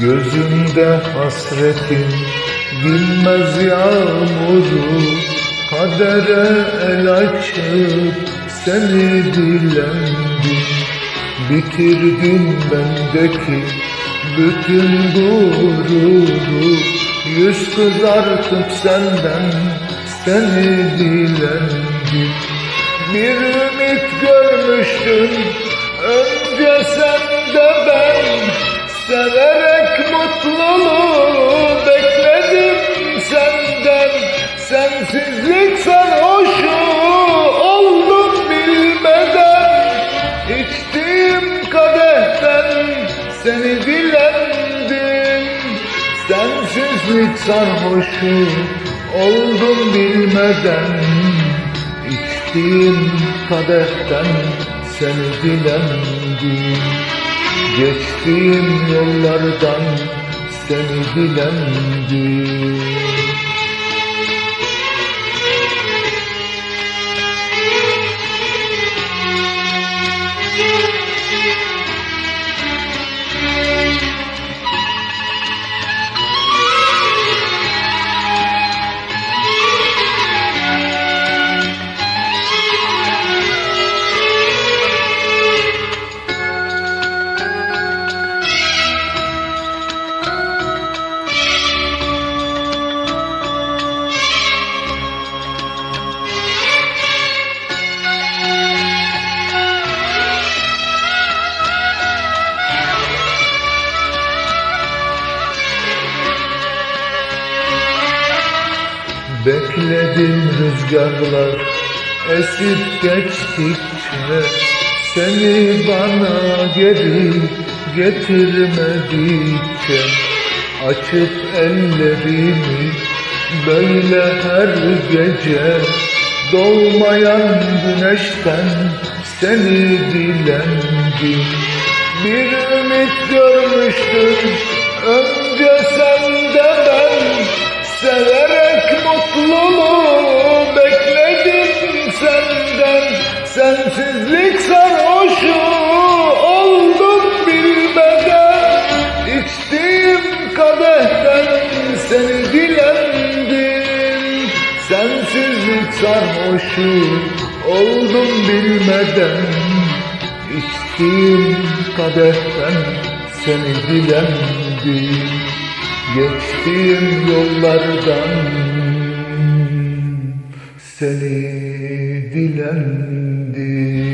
Gözümde hasretin dinmez yağmuru Kadere el açıp seni dilendim. Bitirdin bendeki bütün gururu Yüz kızartıp senden seni dilendim. Bir ümit görmüştüm önce sende ben Sensizlik sarhoşu oldum bilmeden. İçtiğim kadehten seni dilendim Sensizlik sarhoşu oldum bilmeden. İçtiğim kadehten seni dilendim Geçtiğim yollardan seni dilendim Bekledim rüzgarlar esip geçtikçe Seni bana geri getirmedikçe Açıp ellerimi böyle her gece Doğmayan güneşten seni dilendim. Bir ümit görmüştüm önce sende Sensizlik sarhoşu oldum bilmeden. İçtiğim kadehten seni dilendim. Sensizlik sarhoşu oldum bilmeden. İçtiğim kadehten seni dilendim. Geçtiğim yollardan seni dilendim